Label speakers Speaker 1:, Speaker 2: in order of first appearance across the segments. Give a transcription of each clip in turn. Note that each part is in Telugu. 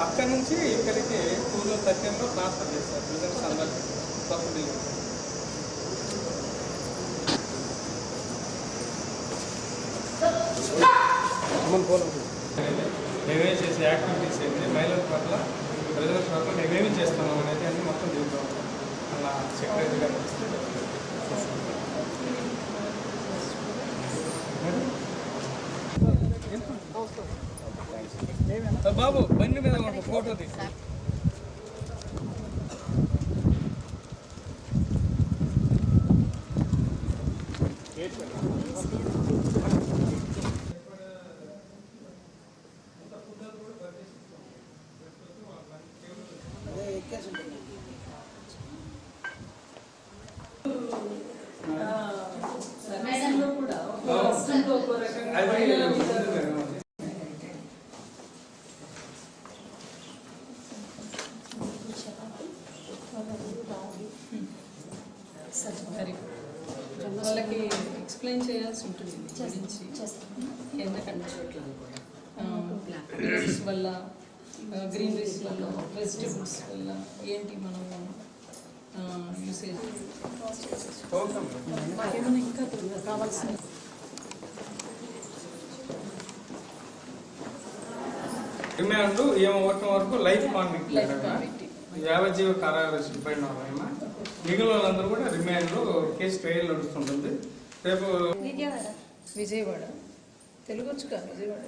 Speaker 1: అక్కడి నుంచి ఇక్కడికి టూ థౌజండ్ థర్టీన్లో ట్రాన్స్ఫర్ చేశారు బిజినెస్ అందరికి కొత్త బిల్డింగ్ మేమేం చేసే యాక్టివిటీస్ ఏంటి మహిళల పట్ల ప్రజల పట్ల మేమేమి చేస్తున్నాం అనేది అన్ని మొత్తం చెబుతాం. అలా సెక్రటరీ గారు బాబు బండి మీద ఫోటో తీసి
Speaker 2: మేడంలో కూడా ఒక్కో రాష్ట్రంలో ఒక్కో రకంగా
Speaker 1: అది
Speaker 2: మహిళల
Speaker 1: ఉంది
Speaker 2: మీద
Speaker 1: మేడం.
Speaker 2: సరి వాళ్ళకి ఎక్స్ప్లెయిన్ చేయాల్సి ఉంటుంది దీని గురించి ఎందుకంటే చోట్ల గ్రీన్స్ వల్ల గ్రీనరీస్ వల్ల వెజిటబుల్స్ వల్ల ఏంటి మనం యూసేజ్. మాకేమైనా ఇంకా కావాల్సిన
Speaker 1: రిమాండ్ ఏమో ఒకటి వరకు లైఫ్ కాన్విక్ట్ యావజ్జీవ కారాగార శిల్పైన వాళ్ళేమో మిగిలిన వాళ్ళందరూ కూడా రిమాండ్ కేసు ట్రయల్ నడుస్తుంటుంది రేపు
Speaker 2: విజయవాడ తెలుగు వచ్చుగా విజయవాడ.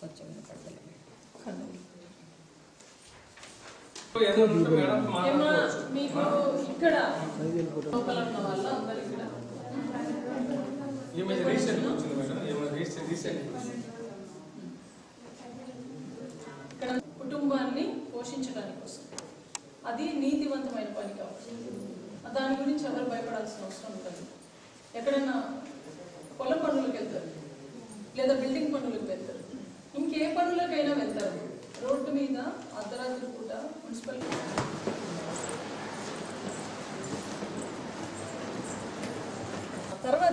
Speaker 2: కొంచెం. మీకు ఇక్కడ లోపల ఉన్న వాళ్ళు అందరూ ఇక్కడ
Speaker 1: రీసెంట్ వచ్చింది మేడం రీసెంట్ రీసెంట్
Speaker 2: ఇక్కడ కుటుంబాన్ని పోషించడానికి కోసం అది నీతివంతమైన పని కావచ్చు. దాని గురించి ఎవరు భయపడాల్సిన అవసరం ఉంటుంది ఎక్కడైనా పొలం పనులకు వెళ్తారు. లేదా బిల్డింగ్ పనులు వెళ్తారు ఇంకే పనులకైనా వెళ్తారు రోడ్డు మీద అర్ధరాత్రి పూట మున్సిపల్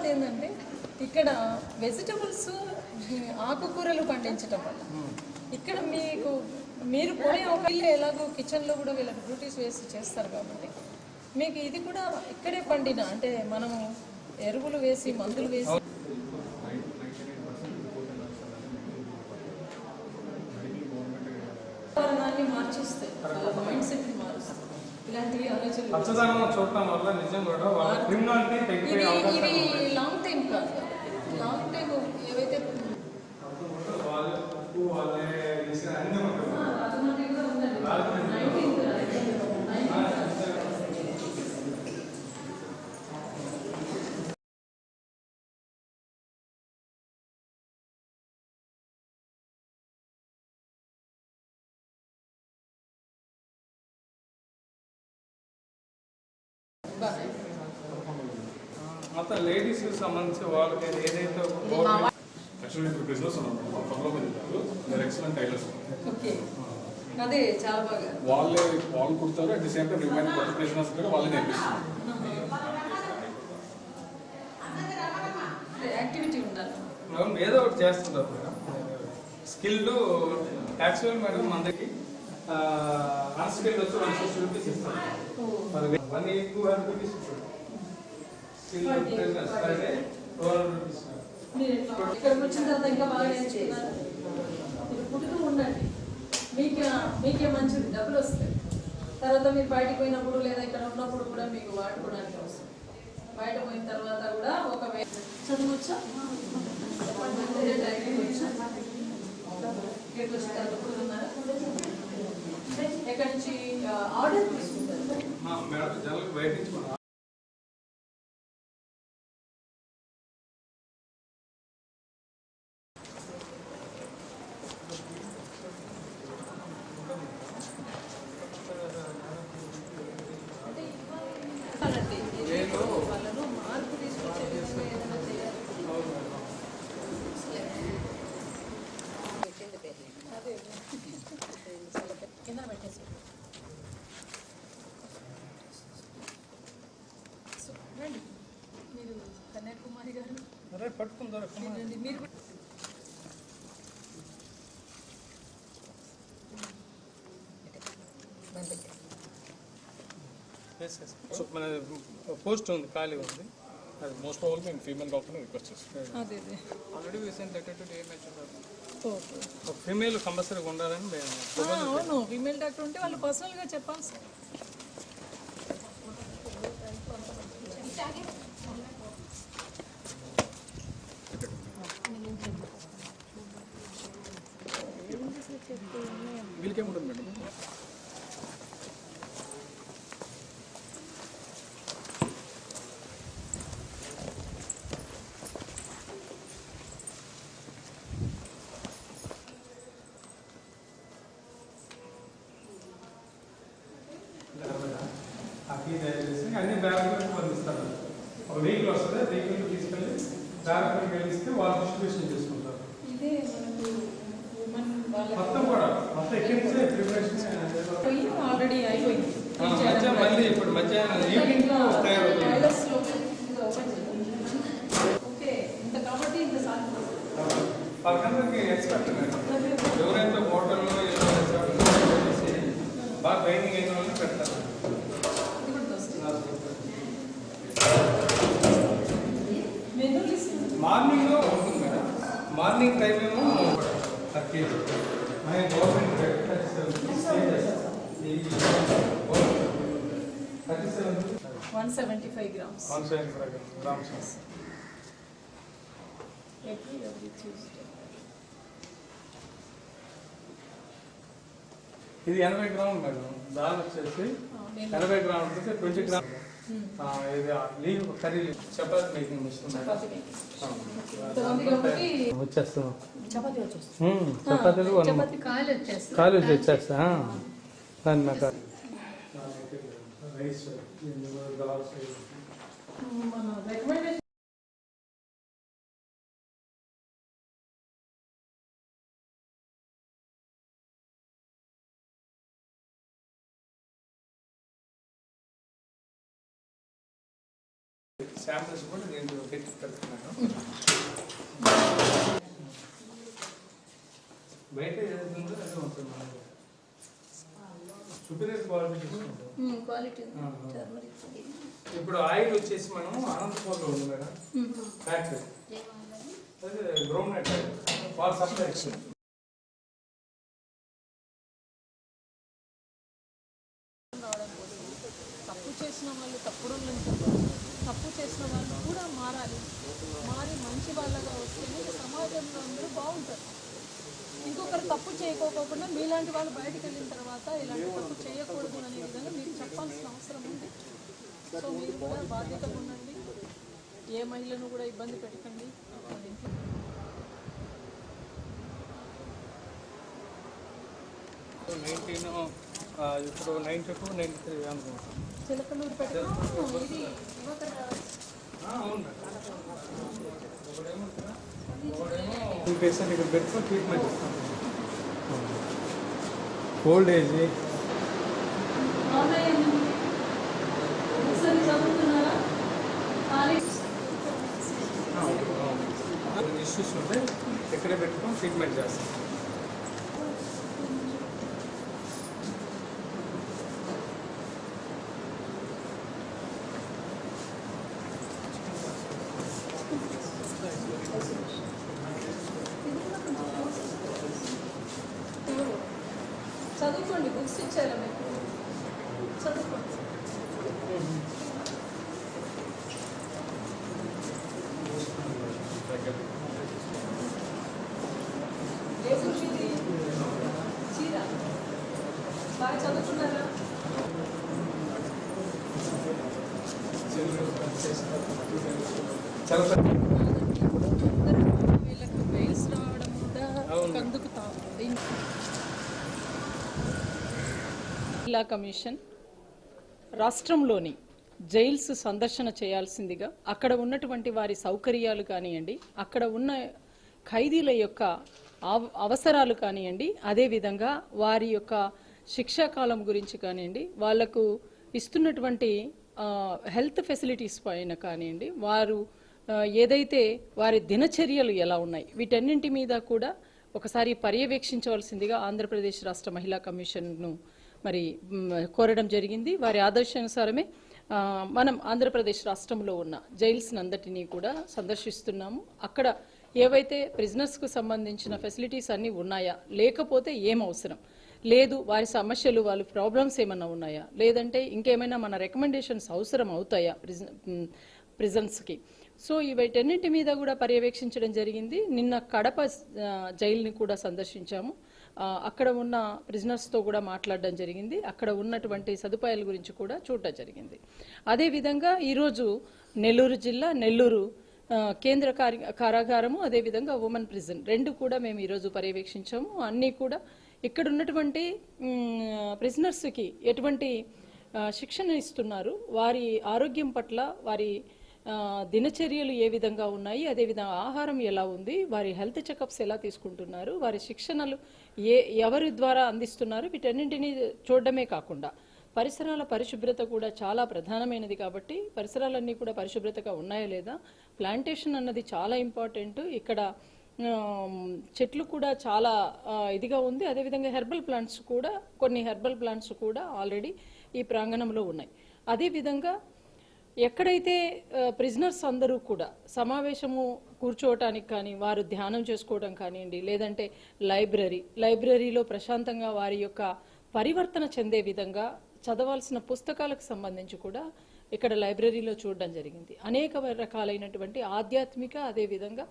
Speaker 2: తర్వాత ఏంటంటే ఇక్కడ వెజిటబుల్స్ ఆకుకూరలు పండించటం వల్ల ఇక్కడ మీకు మీరు పోయే ఒక ఎలాగో కిచెన్లో కూడా వీళ్ళకి డ్యూటీస్ వేసి చేస్తారు కాబట్టి మీకు ఇది కూడా ఇక్కడే పండిన అంటే మనము ఎరువులు వేసి మందులు వేసి. వాతావరణాన్ని మార్చేస్తాయి మైండ్ సెట్ ఇలాంటివి ఆలోచనలు
Speaker 1: పచ్చదనం చూడటం వల్ల నిజం కూడా వాళ్ళ క్రిమినాలిటీ తగ్గిపోయే అవకాశం
Speaker 2: ఇది లాంగ్ టైం కాదు లాంగ్ టైం ఏవైతే
Speaker 1: వాళ్ళు ఉప్పు వాళ్ళే చేసిన అన్ని ఉంటాయి.
Speaker 2: ఆటోమేటిక్గా ఉందండి నైన్టీన్త్
Speaker 1: మొత్తం లేడీస్ సంబంధించి వాళ్ళకి ఏదైతే
Speaker 3: యాక్చువల్లీ ఇప్పుడు బిజినెస్ ఉన్నాం. పక్కలో వెళ్ళారు మీరు ఎక్సలెంట్ టైలర్స్
Speaker 2: ఓకే. అదే చాలా బాగా.
Speaker 3: వాళ్ళే వాళ్ళు కుడతారు. At the same time remain కొత్త బిజినెస్ కూడా వాళ్ళే నేర్పిస్తారు.
Speaker 2: యాక్టివిటీ ఉండాలి.
Speaker 1: మేడం ఏదో ఒకటి చేస్తుంటారు మేడం. స్కిల్డ్ యాక్చువల్ మేడం అందరికి అన్స్కిల్డ్ వచ్చి వన్ సిక్స్టీ రూపీస్ ఇస్తాం one eight two hundred rupees skill business per day two hundred rupees
Speaker 2: మీరు ఇక్కడికి వచ్చిన తర్వాత ఇంకా బాగా నేర్చుకున్నారు మీరు పుట్టుతూ ఉండండి మీకు మీకే మంచిది డబ్బులు వస్తాయి తర్వాత మీరు బయటకు పోయినప్పుడు లేదా ఇక్కడ ఉన్నప్పుడు కూడా మీకు వాడుకోవడానికి వస్తుంది బయట పోయిన తర్వాత కూడా ఒక చదువుచ్చా చెప్పండి ఇక్కడికి వచ్చిన తర్వాత కుడుతున్నారా ఎక్కడి నుంచి ఆర్డర్ తీసుకుంటారు
Speaker 1: మా మేడం జనాలకు బయట నుంచి మనం
Speaker 2: వాళ్ళండి, వాళ్ళను మార్పు తీసుకొచ్చే విధంగా ఏదైనా చేయాలి అదే కింద పెట్టేసి తినండి. మీరు
Speaker 1: ఎస్ ఎస్ సో మన పోస్ట్ ఉంది ఖాళీ ఉంది. అది
Speaker 3: మోస్ట్ ప్రాబ్లీ మేము ఫీమేల్ డాక్టర్ని రిక్వెస్ట్ చేస్తాం.
Speaker 2: అదే అదే.
Speaker 1: ఆల్రెడీ లెటర్ టు ఫీమేల్ కంపల్సరీగా ఉండాలని మేము
Speaker 2: అవును. ఫీమేల్ డాక్టర్ ఉంటే వాళ్ళు పర్సనల్గా చెప్పాలి సార్
Speaker 3: వీళ్ళకేముంటుంది మేడం
Speaker 1: అక్కీ తయారు చేసి అన్ని బ్యాగులకు పంపిస్తారు ఒక వెహికల్ వస్తుంది వెహికల్ తీసుకెళ్ళి బ్యాగులకు వెళ్ళిస్తే వాళ్ళు డిస్ట్రిబ్యూషన్ చేసుకుంటారు
Speaker 2: ఇదే మనకు ఉమెన్ వాళ్ళకి
Speaker 1: మొత్తం కూడా మొత్తం ఎక్కడి నుంచే ప్రిపరేషన్
Speaker 2: పోయి ఆల్రెడీ అయిపోయింది
Speaker 1: మధ్యాహ్నం మళ్ళీ ఇప్పుడు మధ్యాహ్నం ఈవినింగ్ తయారవుతుంది
Speaker 2: వైరస్లో ఇది ఓపెన్ చేయండి. ఓకే ఇంత కాబట్టి ఇంత
Speaker 1: ఎవరైతే హోటల్లో ఏదో చేసి బాగా ట్రైనింగ్ అయిన వాళ్ళని పెడతారు.
Speaker 2: ఇది కూడా వస్తుంది మెనూ లిస్ట్
Speaker 1: మార్నింగ్లో ఉంటుంది మేడం. మార్నింగ్ టైం ఏమో థర్టీ మన government thirty seven thirty seven
Speaker 2: one seventy five grams
Speaker 1: one seventy five grams
Speaker 2: every every Tuesday
Speaker 1: ఇది ఎనభై గ్రాములు మేడం. దాల్ వచ్చేసి ఎనభై గ్రాములు వచ్చేసి ట్వంటీ గ్రామ్ ఇది leave curry chapati making machine madam.
Speaker 2: Chapati ఇంతమంది కాబట్టి
Speaker 1: వచ్చేస్తాం
Speaker 4: వచ్చేస్తుంది.
Speaker 1: చపాతీలు
Speaker 4: చపాతీ కాయలు వచ్చేస్తాయి
Speaker 1: కాలు వచ్చేస్తా దాని మాకు రైస్
Speaker 2: మన రికమెండేషన్
Speaker 1: శాంపిల్స్ కూడా నేను పెట్టి పెడుతున్నాను బయట ఏదైతుందో అదే ఉంటుంది మనకి సుపీరియర్ క్వాలిటీ తీసుకుంటాం.
Speaker 4: క్వాలిటీ
Speaker 1: ఆహా. ఇప్పుడు ఆయిల్ వచ్చేసి మనం అనంతపూర్లో ఉంది మేడం. Factory groundnut. సప్లై
Speaker 2: తప్పు చేసిన వాళ్ళు తప్పుడు తప్పు చేసిన వాళ్ళు కూడా మారాలి. మారి మంచి వాళ్ళగా వస్తేనే సమాజంలో అందరూ బాగుంటారు. ఇంకొకరు తప్పు చేయకోకుండా మీలాంటి వాళ్ళు బయటికి వెళ్ళిన తర్వాత ఇలాంటి తప్పు చేయకూడదు అనే విధంగా మీకు చెప్పాల్సిన అవసరం ఉంది. సో మీరు కూడా బాధ్యతగా ఉండండి. ఏ మహిళను కూడా ఇబ్బంది పెట్టకండి.
Speaker 1: నైన్టీన్ ఇప్పుడు నైన్టీ టూ నైన్టీ త్రీ అనుకుంటాం.
Speaker 2: చిలకలూరు పెట్టడం ఇది యువకర
Speaker 1: ఆ, అవును మేడం ఒకడేమో ఒకడేమో ఈ పేషెంట్ ఇక్కడ పెట్టుకొని ట్రీట్మెంట్ ఇస్తాం ఓల్డ్ ఏజ్
Speaker 2: ఆన్లైన్ ఒకసారి చదువుతున్నారా ఖాళీ
Speaker 1: ఇష్యూస్ ఉంటే ఇక్కడే పెట్టుకొని ట్రీట్మెంట్ చేస్తాం
Speaker 2: చదువుకోండి బుక్స్ ఇచ్చారా మీకు? చదువుకోండి. చీర. బాగా చదువుకున్నారా? వీళ్ళకి బెయిల్స్ రావడం కూడా
Speaker 1: అవును.
Speaker 2: మహిళా జిల్లా కమిషన్ రాష్ట్రంలోని జైల్స్ సందర్శన చేయాల్సిందిగా అక్కడ ఉన్నటువంటి వారి సౌకర్యాలు కానివ్వండి అక్కడ ఉన్న ఖైదీల యొక్క అవ- అవసరాలు కానివ్వండి అదేవిధంగా వారి యొక్క శిక్షాకాలం గురించి కానివ్వండి వాళ్ళకు ఇస్తున్నటువంటి హెల్త్ ఫెసిలిటీస్ పైన కానివ్వండి వారు ఏదైతే వారి దినచర్యలు ఎలా ఉన్నాయి వీటన్నింటి మీద కూడా ఒకసారి పర్యవేక్షించవలసిందిగా ఆంధ్రప్రదేశ్ రాష్ట్ర మహిళా కమిషన్ను మరి కోరడం జరిగింది. వారి ఆదర్శానుసారమే మనం ఆంధ్రప్రదేశ్ రాష్ట్రంలో ఉన్న జైల్స్ నందటినీ కూడా సందర్శిస్తున్నాము. అక్కడ ఏవైతే ప్రిజనర్స్కు సంబంధించిన ఫెసిలిటీస్ అన్నీ ఉన్నాయా? లేకపోతే ఏం అవసరం? లేదు వారి సమస్యలు వాళ్ళ ప్రాబ్లమ్స్ ఏమైనా ఉన్నాయా? లేదంటే ఇంకేమైనా మన రికమెండేషన్స్ అవసరం అవుతాయా ప్రిజన్స్కి? సో వీటన్నింటి మీద కూడా పర్యవేక్షించడం జరిగింది. నిన్న కడప జైల్ని కూడా సందర్శించాము. అక్కడ ఉన్న ప్రిజనర్స్తో కూడా మాట్లాడడం జరిగింది. అక్కడ ఉన్నటువంటి సదుపాయాల గురించి కూడా చూడటం జరిగింది. అదేవిధంగా ఈరోజు నెల్లూరు జిల్లా నెల్లూరు కేంద్ర కార్య కారాగారము అదేవిధంగా ఉమెన్ ప్రిజన్ రెండు కూడా మేము ఈరోజు పర్యవేక్షించాము. అన్నీ కూడా ఇక్కడ ఉన్నటువంటి ప్రిజనర్స్కి ఎటువంటి శిక్షణ ఇస్తున్నారు. వారి ఆరోగ్యం పట్ల వారి దినచర్యలు ఏ విధంగా ఉన్నాయి అదేవిధంగా ఆహారం ఎలా ఉంది వారి హెల్త్ చెకప్స్ ఎలా తీసుకుంటున్నారు వారి శిక్షణలు ఏ ఎవరి ద్వారా అందిస్తున్నారు? వీటన్నింటినీ చూడడమే కాకుండా పరిసరాల పరిశుభ్రత కూడా చాలా ప్రధానమైనది కాబట్టి పరిసరాలన్నీ కూడా పరిశుభ్రతగా ఉన్నాయా లేదా? ప్లాంటేషన్ అన్నది చాలా ఇంపార్టెంట్. ఇక్కడ చెట్లు కూడా చాలా ఇదిగా ఉంది. అదేవిధంగా హెర్బల్ ప్లాంట్స్ కూడా కొన్ని హెర్బల్ ప్లాంట్స్ కూడా ఆల్రెడీ ఈ ప్రాంగణంలో ఉన్నాయి. అదేవిధంగా ఎక్కడైతే ప్రిజనర్స్ అందరూ కూడా సమావేశము కూర్చోవటానికి కానీ వారు ధ్యానం చేసుకోవడం కానివ్వండి లేదంటే లైబ్రరీ లైబ్రరీలో ప్రశాంతంగా వారి యొక్క పరివర్తన చెందే విధంగా చదవాల్సిన పుస్తకాలకు సంబంధించి కూడా ఇక్కడ లైబ్రరీలో చూడడం జరిగింది. అనేక రకాలైనటువంటి ఆధ్యాత్మిక అదేవిధంగా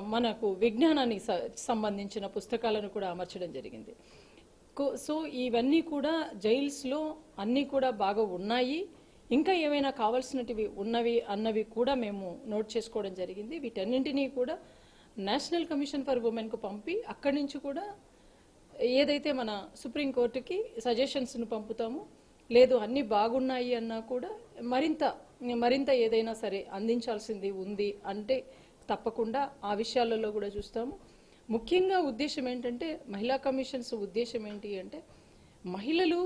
Speaker 2: మనకు విజ్ఞానానికి స- సంబంధించిన పుస్తకాలను కూడా అమర్చడం జరిగింది. కో- సో ఇవన్నీ కూడా జైల్స్లో అన్నీ కూడా బాగా ఉన్నాయి. ఇంకా ఏమైనా కావాల్సినటివి ఉన్నవి అన్నవి కూడా మేము నోట్ చేసుకోవడం జరిగింది. వీటన్నింటినీ కూడా నేషనల్ కమిషన్ ఫర్ ఉమెన్కు పంపి అక్కడి నుంచి కూడా ఏదైతే మన సుప్రీంకోర్టుకి సజెషన్స్ను పంపుతామో లేదు అన్నీ బాగున్నాయి అన్నా కూడా మరింత మరింత ఏదైనా సరే అందించాల్సింది ఉంది అంటే తప్పకుండా ఆ విషయాలలో కూడా చూస్తాము. ముఖ్యంగా ఉద్దేశం ఏంటంటే మహిళా కమిషన్స్ ఉద్దేశం ఏంటి అంటే మహిళలు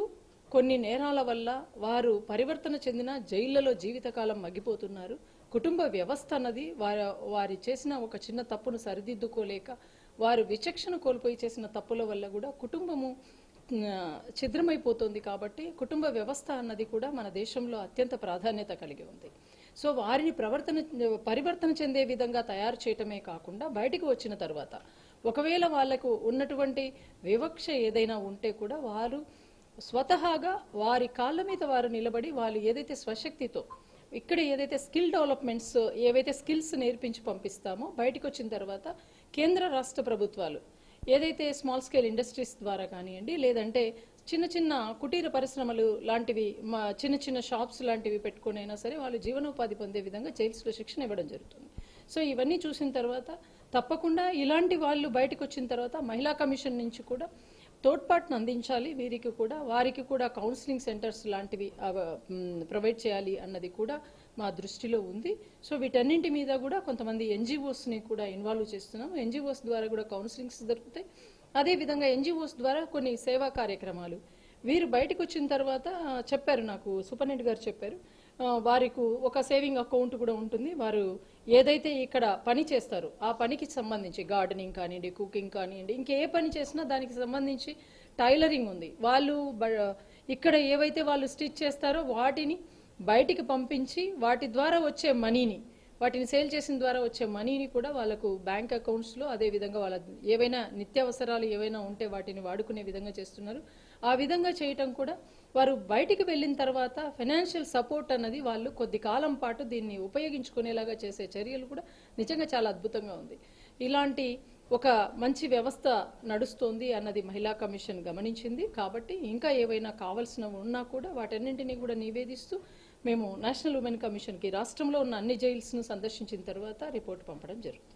Speaker 2: కొన్ని నేరాల వల్ల వారు పరివర్తన చెందిన జైళ్ళలో జీవితకాలం మగ్గిపోతున్నారు. కుటుంబ వ్యవస్థ అన్నది వారి వారి చేసిన ఒక చిన్న తప్పును సరిదిద్దుకోలేక వారు విచక్షణ కోల్పోయి చేసిన తప్పుల వల్ల కూడా కుటుంబము ఛిద్రమైపోతుంది కాబట్టి కుటుంబ వ్యవస్థ అన్నది కూడా మన దేశంలో అత్యంత ప్రాధాన్యత కలిగి ఉంది. సో వారిని ప్రవర్తన పరివర్తన చెందే విధంగా తయారు చేయటమే కాకుండా బయటికి వచ్చిన తర్వాత ఒకవేళ వాళ్ళకు ఉన్నటువంటి వివక్ష ఏదైనా ఉంటే కూడా వారు స్వతహాగా వారి కాళ్ళ మీద వారు నిలబడి వాళ్ళు ఏదైతే స్వశక్తితో ఇక్కడ ఏదైతే స్కిల్ డెవలప్మెంట్స్ ఏవైతే స్కిల్స్ నేర్పించి పంపిస్తామో బయటకు వచ్చిన తర్వాత కేంద్ర రాష్ట్ర ప్రభుత్వాలు ఏదైతే స్మాల్ స్కేల్ ఇండస్ట్రీస్ ద్వారా కానివ్వండి లేదంటే చిన్న చిన్న కుటీర పరిశ్రమలు లాంటివి మా చిన్న చిన్న షాప్స్ లాంటివి పెట్టుకుని అయినా సరే వాళ్ళు జీవనోపాధి పొందే విధంగా జైల్స్లో శిక్షణ ఇవ్వడం జరుగుతుంది. సో ఇవన్నీ చూసిన తర్వాత తప్పకుండా ఇలాంటి వాళ్ళు బయటకు వచ్చిన తర్వాత మహిళా కమిషన్ నుంచి కూడా తోడ్పాటును అందించాలి వీరికి కూడా వారికి కూడా కౌన్సిలింగ్ సెంటర్స్ లాంటివి ప్రొవైడ్ చేయాలి అన్నది కూడా మా దృష్టిలో ఉంది. సో వీటన్నింటి మీద కూడా కొంతమంది ఎన్జిఓస్ని కూడా ఇన్వాల్వ్ చేస్తున్నాం. ఎన్జిఓస్ ద్వారా కూడా కౌన్సిలింగ్స్ దొరుకుతాయి. అదేవిధంగా ఎన్జిఓస్ ద్వారా కొన్ని సేవా కార్యక్రమాలు. వీరు బయటకు వచ్చిన తర్వాత చెప్పారు నాకు సూపరింటెండెంట్ గారు చెప్పారు వారికి ఒక సేవింగ్ అకౌంట్ కూడా ఉంటుంది. వారు ఏదైతే ఇక్కడ పని చేస్తారో ఆ పనికి సంబంధించి గార్డెనింగ్ కానివ్వండి కుకింగ్ కానివ్వండి ఇంకే పని చేసినా దానికి సంబంధించి టైలరింగ్ ఉంది. వాళ్ళు బ- ఇక్కడ ఏవైతే వాళ్ళు స్టిచ్ చేస్తారో వాటిని బయటికి పంపించి వాటి ద్వారా వచ్చే మనీని వాటిని సేల్ చేసిన ద్వారా వచ్చే మనీని కూడా వాళ్ళకు బ్యాంక్ అకౌంట్స్లో అదేవిధంగా వాళ్ళ ఏవైనా నిత్యావసరాలు ఏవైనా ఉంటే వాటిని వాడుకునే విధంగా చేస్తున్నారు. ఆ విధంగా చేయటం కూడా వారు బయటికి వెళ్ళిన తర్వాత ఫైనాన్షియల్ సపోర్ట్ అన్నది వాళ్ళు కొద్ది కాలం పాటు దీన్ని ఉపయోగించుకునేలాగా చేసే చర్యలు కూడా నిజంగా చాలా అద్భుతంగా ఉంది. ఇలాంటి ఒక మంచి వ్యవస్థ నడుస్తోంది అన్నది మహిళా కమిషన్ గమనించింది. కాబట్టి ఇంకా ఏవైనా కావాల్సినవి ఉన్నా కూడా వాటన్నింటినీ కూడా నివేదిస్తూ మేము నేషనల్ ఉమెన్ కమిషన్కి రాష్ట్రంలో ఉన్న అన్ని జైల్స్ను సందర్శించిన తర్వాత రిపోర్ట్ పంపడం జరుగుతుంది.